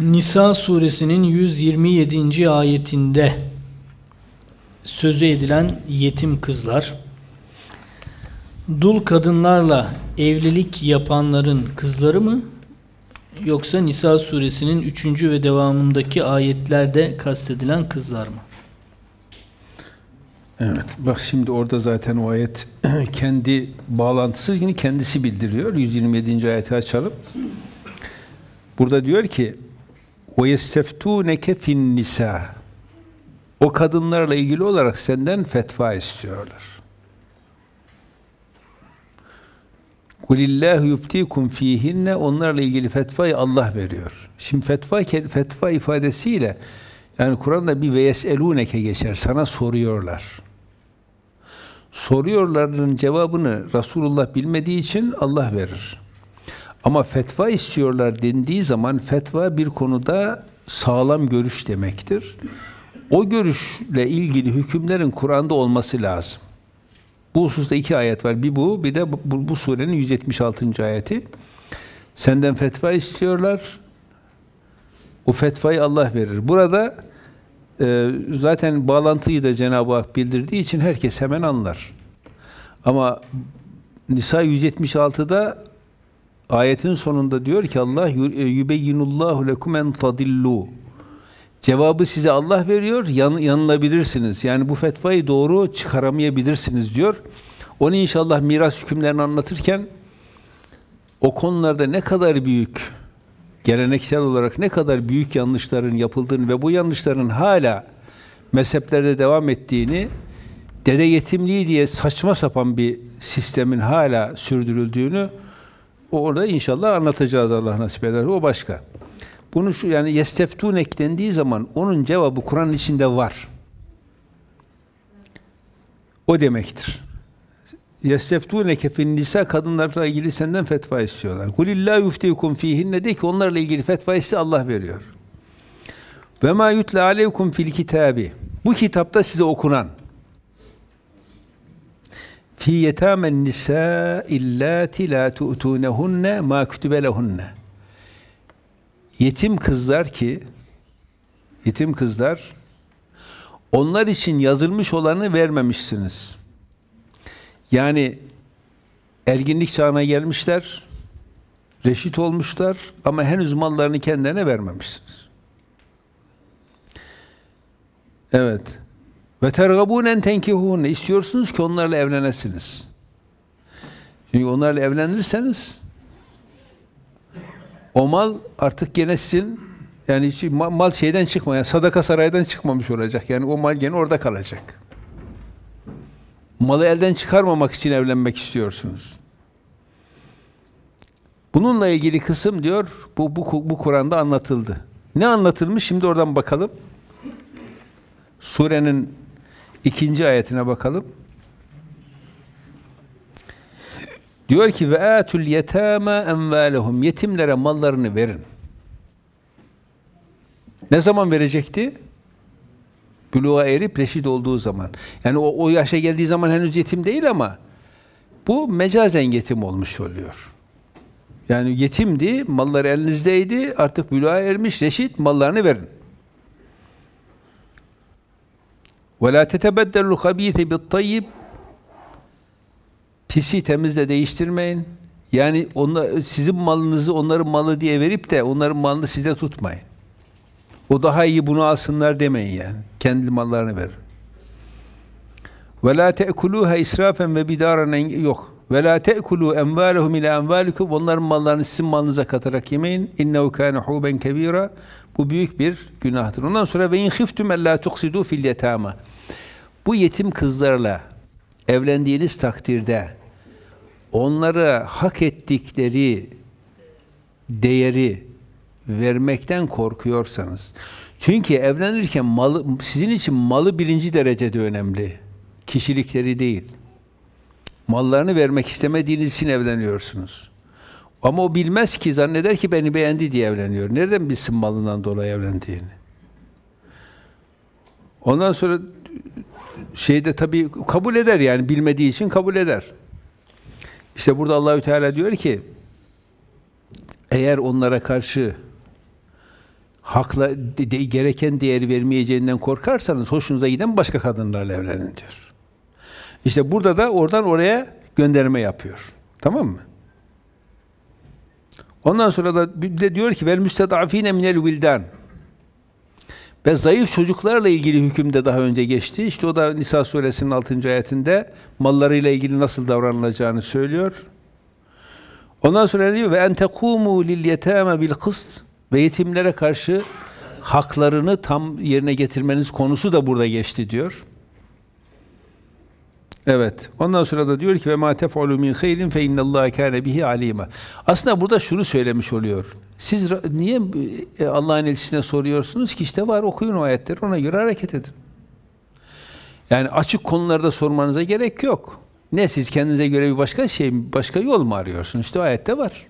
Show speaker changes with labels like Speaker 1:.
Speaker 1: Nisa suresinin 127. ayetinde sözü edilen yetim kızlar dul kadınlarla evlilik yapanların kızları mı yoksa Nisa suresinin 3. ve devamındaki ayetlerde kastedilen kızlar mı?
Speaker 2: Evet. Bak şimdi orada zaten o ayet kendi bağlantısı yine kendisi bildiriyor. 127. ayeti açalım. Burada diyor ki yesteftuneke fin nisa. O kadınlarla ilgili olarak senden fetva istiyorlar. Kulillahu yuftikum fihinne onlarla ilgili fetvayı Allah veriyor. Şimdi fetva fetva ifadesiyle yani Kur'an'da bir ve yeseluneke geçer. Sana soruyorlar. Soruyorların cevabını Resulullah bilmediği için Allah verir. Ama fetva istiyorlar dendiği zaman fetva bir konuda sağlam görüş demektir. O görüşle ilgili hükümlerin Kur'an'da olması lazım. Bu hususta iki ayet var. Bir bu, bir de bu, bu surenin 176. ayeti. Senden fetva istiyorlar. O fetvayı Allah verir. Burada e, zaten bağlantıyı da Cenab-ı Hak bildirdiği için herkes hemen anlar. Ama Nisa 176'da ayetin sonunda diyor ki Allah yübeyyinullahu lekum en tadillu. Cevabı size Allah veriyor, yan, yanılabilirsiniz. Yani bu fetvayı doğru çıkaramayabilirsiniz diyor. Onu inşallah miras hükümlerini anlatırken o konularda ne kadar büyük, geleneksel olarak ne kadar büyük yanlışların yapıldığını ve bu yanlışların hala mezheplerde devam ettiğini, dede yetimliği diye saçma sapan bir sistemin hala sürdürüldüğünü orada inşallah anlatacağız Allah nasip eder. O başka. Bunu şu yani yesteftun eklendiği zaman onun cevabı Kur'an içinde var. O demektir. Yesteftuneke fin nisa kadınlarla ilgili senden fetva istiyorlar. Kulillah yuftikum fihinne de ki onlarla ilgili fetvayı size Allah veriyor. Ve ma yutla aleykum fil kitabi. Bu kitapta size okunan fi yetamen nisa illati la tu'tunehunne ma kütübe lehunne yetim kızlar ki yetim kızlar onlar için yazılmış olanı vermemişsiniz. Yani erginlik çağına gelmişler, reşit olmuşlar ama henüz mallarını kendilerine vermemişsiniz. Evet. Ve tergabunen tenkihun istiyorsunuz ki onlarla evlenesiniz. Çünkü onlarla evlenirseniz o mal artık gene sizin yani mal şeyden çıkmaya, sadaka saraydan çıkmamış olacak. Yani o mal gene orada kalacak. Malı elden çıkarmamak için evlenmek istiyorsunuz. Bununla ilgili kısım diyor, bu, bu, bu Kur'an'da anlatıldı. Ne anlatılmış? Şimdi oradan bakalım. Surenin ikinci ayetine bakalım. Diyor ki ve atul yetama envalehum yetimlere mallarını verin. Ne zaman verecekti? Buluğa erip reşit olduğu zaman. Yani o, o yaşa geldiği zaman henüz yetim değil ama bu mecazen yetim olmuş oluyor. Yani yetimdi, malları elinizdeydi, artık buluğa ermiş, reşit, mallarını verin. وَلَا تَتَبَدَّلُوا الْخَب۪يثِ بِالطَّيِّبِ Pisi temizle değiştirmeyin. Yani onlar, sizin malınızı onların malı diye verip de onların malını size tutmayın. O daha iyi bunu alsınlar demeyin yani. Kendi mallarını verin. Ve la te'kuluha israfen ve bidaran yok. Ve la te'kulu envalehum ila envalikum onların mallarını sizin malınıza katarak yemeyin. İnnehu kana huben kebira. Bu büyük bir günahtır. Ondan sonra ve in khiftum alla tuksidu fil yetama. Bu yetim kızlarla evlendiğiniz takdirde onlara hak ettikleri değeri vermekten korkuyorsanız çünkü evlenirken malı, sizin için malı birinci derecede önemli. Kişilikleri değil. Mallarını vermek istemediğiniz için evleniyorsunuz. Ama o bilmez ki, zanneder ki beni beğendi diye evleniyor. Nereden bilsin malından dolayı evlendiğini? Ondan sonra şeyde tabii kabul eder yani bilmediği için kabul eder. İşte burada Allahü Teala diyor ki eğer onlara karşı hakla de- gereken değeri vermeyeceğinden korkarsanız hoşunuza giden başka kadınlarla evlenin diyor. İşte burada da oradan oraya gönderme yapıyor. Tamam mı? Ondan sonra da bir de diyor ki vel müstedafine minel vildan. Ve zayıf çocuklarla ilgili hükümde daha önce geçti. İşte o da Nisa suresinin 6. ayetinde mallarıyla ilgili nasıl davranılacağını söylüyor. Ondan sonra diyor ve en tekumu lil yetame bil kıst ve yetimlere karşı haklarını tam yerine getirmeniz konusu da burada geçti diyor. Evet. Ondan sonra da diyor ki ve ma tef'alu min hayrin fe innallaha kana bihi alima. Aslında burada şunu söylemiş oluyor. Siz niye e, Allah'ın elçisine soruyorsunuz ki işte var okuyun o ayetleri ona göre hareket edin. Yani açık konularda sormanıza gerek yok. Ne siz kendinize göre bir başka şey başka yol mu arıyorsunuz? İşte o ayette var.